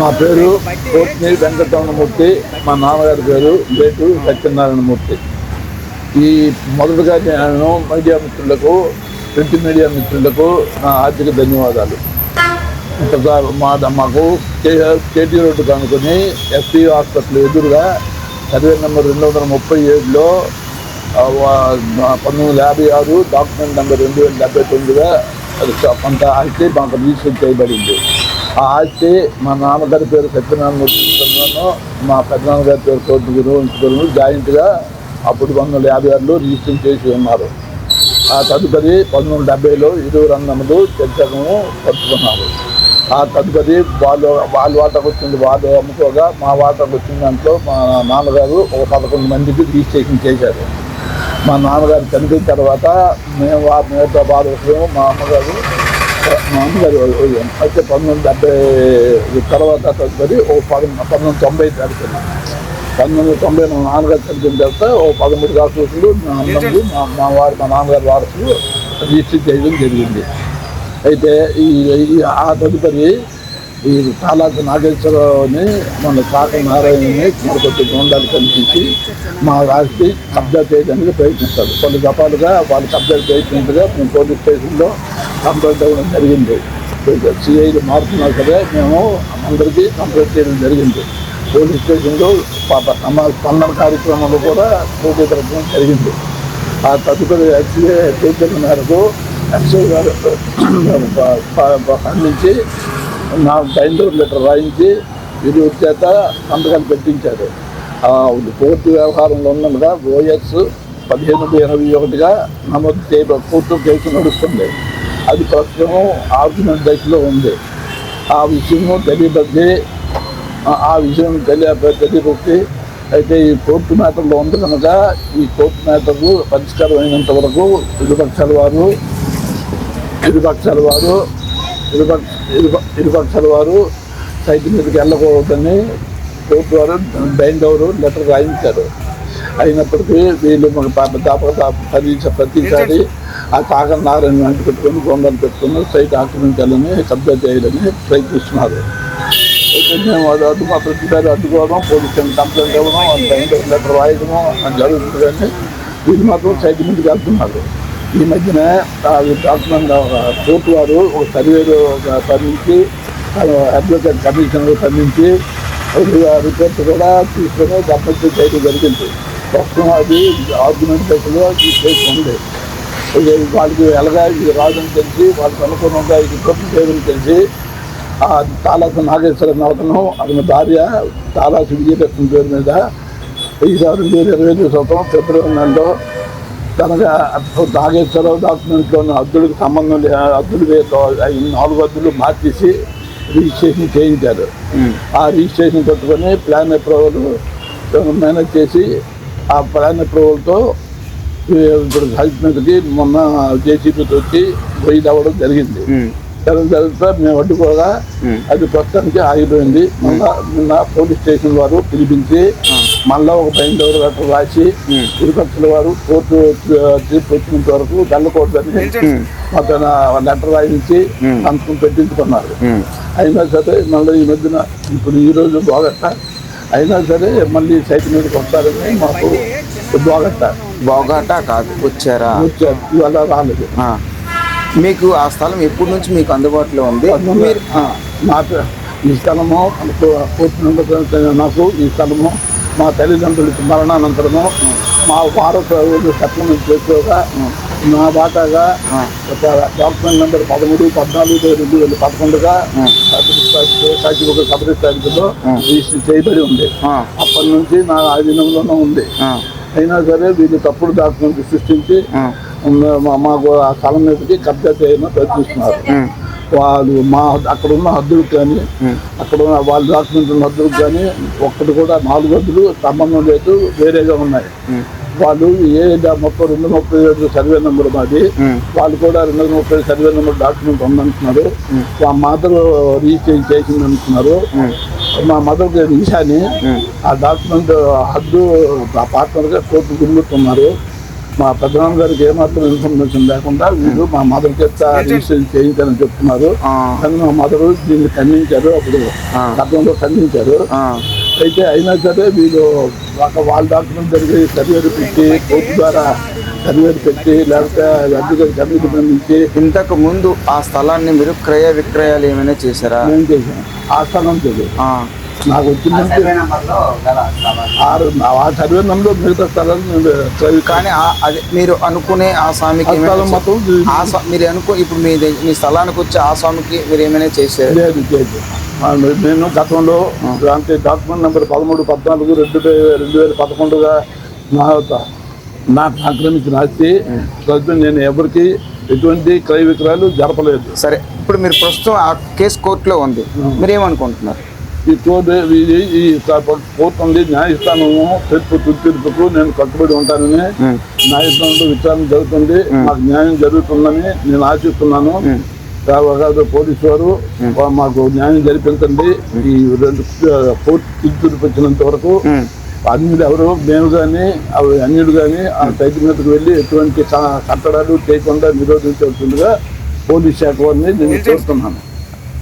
నా పేరు కోట్ని వెంకటరమణమూర్తి. మా నాన్నగారి పేరు లేటు సత్యనారాయణమూర్తి. ఈ మొదటగా నేను మీడియా మిత్రులకు ప్రింట్ మీడియా మిత్రులకు నా ఆర్థిక ధన్యవాదాలు. ఇంతగా మా మాకు కేఆర్ కేటీ రోడ్డు కనుకొని ఎస్పీ హాస్పిటల్ ఎదురుగా సర్వే నెంబర్ రెండు వందల ముప్పై ఏడులో పంతొమ్మిది వందల యాభై ఆరు డాక్యుమెంట్ నెంబర్ రెండు వేల డెబ్బై తొమ్మిదిగా అది కొంత అయితే మాకు రిజిస్టర్ చేయబడింది. ఆ ఆస్తి మా నాన్నగారి పేరు సత్యనారాయణ మా పెద్దనాన్నగారి పేరు కోటి ఇంటి జాయింట్గా అప్పుడు పంతొమ్మిది వందల యాభై ఆరులో రిజిస్టర్ చేసి ఉన్నారు. ఆ తదుపరి పంతొమ్మిది వందల డెబ్బైలో ఇరువురు అన్నములు చర్చకము పంచుకున్నారు ఆ తదుపరి వాళ్ళు వాళ్ళ వాటాకు వచ్చింది వాళ్ళు అమ్ముకోగా మా వాటాకు వచ్చిన దాంట్లో మా నాన్నగారు ఒక పదకొండు మందికి రిజిస్ట్రేషన్ చేశారు. మా నాన్నగారు చనిపోయిన తర్వాత మేము వా- బాధ బాధలు మా అమ్మగారు మా అయితే పంతొమ్మిది వందల డెబ్బై తర్వాత తదుపరి ఓ పదకొండు పంతొమ్మిది వందల తొంభై తారీఖు పంతొమ్మిది వందల తొంభై మా నాన్నగారు చదివిన తర్వాత ఓ పదమూడు రాష్ట్రులు మా అన్నలు మా మా వారు మా నాన్నగారి వారసులు రిజిస్టర్ చేయడం జరిగింది అయితే ఈ ఆ తదుపరి ఈ తాలాకు నాగేశ్వరరావుని మన కాక నారాయణని మరికొద్ది గుండాలు కనిపించి మా వారికి కబ్జా చేయడానికి ప్రయత్నిస్తారు కొన్ని దఫాలుగా వాళ్ళు కబ్జా ప్రయత్నించగా మేము పోలీస్ స్టేషన్లో కంప్లైంట్ అవ్వడం జరిగింది సిఐలు మారుతున్నా కదా మేము అందరికీ కంప్లైంట్ చేయడం జరిగింది. పోలీస్ స్టేషన్లో పాప సమ స్పందన కార్యక్రమంలో కూడా పోటీకరించడం జరిగింది. ఆ తదుపరి ఎస్ఏ సూచన మేరకు ఎస్ఐ గారు ప- ఖండించి నా బైండర్ లెటర్ రాయించి ఇరువురి చేత సంతకాలు పెట్టించారు. కోర్టు వ్యవహారంలో ఉన్నట్టుగా ఓఎస్ పదిహేను ఎనభై ఒకటిగా నమోదు చేయ కోర్టు కేసు నడుస్తుంది. అది ప్రస్తుతం ఆర్గ్యుమెంట్ దశలో ఉంది. ఆ విషయము తెలియబట్టి ఆ- విషయం తెలియ తెలియబట్టి అయితే ఈ కోర్టు మ్యాటర్లో ఉంది కనుక ఈ కోర్టు మ్యాటర్లు పరిష్కారం అయినంత వరకు ఇరుపక్షాల వారు ఇరుపక్షాల వారు ఇరుపక్ష ఇరుపక్షాల వారు సైట్ మీదకి వెళ్ళకూడదని కోర్టు వారు బైండ్ అవరు లెటర్ రాయించారు. అయినప్పటికీ వీళ్ళు మన దాప ప్రతి ప్రతిసారి ఆ కాక నారాయణ వెంట పెట్టుకొని గొంగలు పెట్టుకొని సైట్ ఆక్రమించాలని కబ్జా చేయాలని ప్రయత్నిస్తున్నారు. మేము అది అడ్డు మా ప్రతిసారి అడ్డుకోవడం పోలీస్ కంప్లైంట్ ఇవ్వడం బైండ్ లెటర్ రాయడము అది జరుగుతుంది కానీ వీళ్ళు మాత్రం సైట్ మీదకి వెళ్తున్నారు. ఈ మధ్యన డాక్యుమెంట్ కోర్టు వారు ఒక సర్వేలు పంపించి అడ్వకేట్ కమిషనర్ పంపించి రిపోర్ట్ కూడా తీసుకొని దప్పచ్చు చేయడం జరిగింది. ప్రస్తుతం అది ఆర్గ్యుమెంట్ దశలో ఈ కేసు ఉంది. వాళ్ళకి ఎలాగా ఇది రాదని తెలిసి వాళ్ళకి అనుకూలంగా ఇది తప్పు చేయడం తెలిసి ఆ తాలాకు నాగేశ్వర అతను అతని భార్య తాలాసు విజయలక్ష్మి పేరు మీద ఈ రెండు వేల ఇరవై ఐదు సంవత్సరం ఫిబ్రవరి నెలలో కనుక నాగేశ్వరరావు డాక్యుమెంట్లో ఉన్న హద్దులకు సంబంధం లే హద్దులు వేతో ఈ నాలుగు హద్దులు మార్చేసి రిజిస్ట్రేషన్ చేయించారు. ఆ రిజిస్ట్రేషన్ పెట్టుకొని ప్లాన్ అప్రూవల్ మేనేజ్ చేసి ఆ ప్లాన్ అప్రూవల్తో ఇప్పుడు మీదకి మొన్న జేసీబీతో వచ్చి వెయ్యి అవ్వడం జరిగింది. జరగ జరుగుతా మేము అడ్డుకోగా అది ప్రస్తుతానికి ఆగిపోయింది. మళ్ళా నిన్న పోలీస్ స్టేషన్ వారు పిలిపించి మళ్ళా ఒక బయట లెటర్ రాసి ఇరుపక్షుల వారు కోర్టు తీర్పు వచ్చినంత వరకు వెళ్ళకూడదని అతను లెటర్ రాయించి సంతకం పెట్టించుకున్నారు. అయినా సరే మళ్ళీ ఈ మధ్యన ఇప్పుడు ఈ రోజు బాగట్ట అయినా సరే మళ్ళీ సైట్ మీదకి వస్తారని మాకు బాగట్ట. బాగాట కాదు వచ్చారా? వచ్చారు. ఇవాళ రాలేదు. మీకు ఆ స్థలం ఎప్పటి నుంచి మీకు అందుబాటులో ఉంది? మీరు ఈ స్థలము నాకు ఈ స్థలము మా తల్లిదండ్రులకి మరణానంతరము మా వారసులు సెటిల్మెంట్ చేసుకోగా నా బాటాగా ఒక డాక్యుమెంట్ నెంబర్ పదమూడు పద్నాలుగు రెండు వేల పదకొండుగా సచివ సబరి స్థాయిలో రిజిస్టర్ చేయబడి ఉంది. అప్పటి నుంచి నా ఆధీనంలోనే ఉంది. అయినా సరే వీళ్ళు తప్పుడు డాక్యుమెంట్ సృష్టించి మాకు ఆ స్థలం మీదకి కబ్జా చేయడం ప్రయత్నిస్తున్నారు. వాళ్ళు మా అక్కడ ఉన్న హద్దులకు కానీ అక్కడ ఉన్న వాళ్ళ డాక్యుమెంట్ ఉన్న హద్దులకు కానీ ఒక్కటి కూడా నాలుగు హద్దులు సంబంధం లేదు వేరేగా ఉన్నాయి. వాళ్ళు ఏ ముప్పై రెండు ముప్పై ఏడు సర్వే నెంబర్ మాది. వాళ్ళు కూడా రెండు వందల ముప్పై సర్వే నెంబర్ డాక్యుమెంట్ ఉందంటున్నారు మా మదర్ రిజిస్టర్ చేసింది అంటున్నారు మా మదర్ పేరు ఈశాని. ఆ డాక్యుమెంట్ హద్దు ఆ పార్ట్నర్గా కోర్టు గుర్తున్నారు మా పెద్దనాన్న గారికి ఏమాత్రం ఇన్ఫర్మేషన్ లేకుండా వీళ్ళు మా మదర్ చేత రిజిస్ట్రేషన్ చేయించాలని చెప్తున్నారు. కానీ మా మదర్ దీన్ని ఖండించారు. అప్పుడు. గతంలో ఖండించారు. అయితే అయినా సరే వీళ్ళు ఒక వాళ్ళ డాక్యుమెంట్ జరిగి సర్వేలు పెట్టి కోర్టు ద్వారా సర్వేలు పెట్టి లేకపోతే కమిటీ ఇంతకు ముందు ఆ స్థలాన్ని మీరు క్రయ విక్రయాలు ఏమైనా చేశారా? నేను చేశాను ఆ స్థలం తెలియదు నాకు వచ్చిందంటే ఆరు ఆ సర్వే నెంబర్ మిగతా స్థలాలు కానీ అది మీరు అనుకునే ఆ స్వామికి స్థలం మొత్తం ఆ మీరు అనుకో ఇప్పుడు మీ మీ స్థలానికి వచ్చి ఆ స్వామికి మీరు ఏమైనా చేశారు? లేదు లేదు ఆ, నేను గతంలో అంటే డాక్యుమెంట్ నెంబర్ పదమూడు పద్నాలుగు రెండు రెండు వేల పదకొండుగా నా నాకు ఆక్రమించిన ఆస్తి. ప్రస్తుతం నేను ఎవరికి ఎటువంటి క్రయ విక్రయాలు జరపలేదు. సరే ఇప్పుడు మీరు ప్రస్తుతం ఆ కేసు కోర్టులో ఉంది. మీరు ఏమనుకుంటున్నారు ఈ కోర్టు ఉంది న్యాయస్థానము తీర్పు తుది తీర్పుకు నేను కట్టుబడి ఉంటానని న్యాయస్థానంలో విచారణ జరుగుతుంది. మాకు న్యాయం జరుగుతుందని నేను ఆశిస్తున్నాను. కాదు పోలీసు వారు మాకు న్యాయం జరిపించండి. ఈ రెండు కోర్టు తీర్పు వచ్చినంత వరకు. అన్యులు ఎవరు మేము కానీ అన్యులు కానీ ఆ సైట్ మీదకి వెళ్ళి ఎటువంటి కట్టడాలు చేయకుండా నిరోధించాల్సిందిగా పోలీస్ శాఖ వారిని నేను కోరుతున్నాను.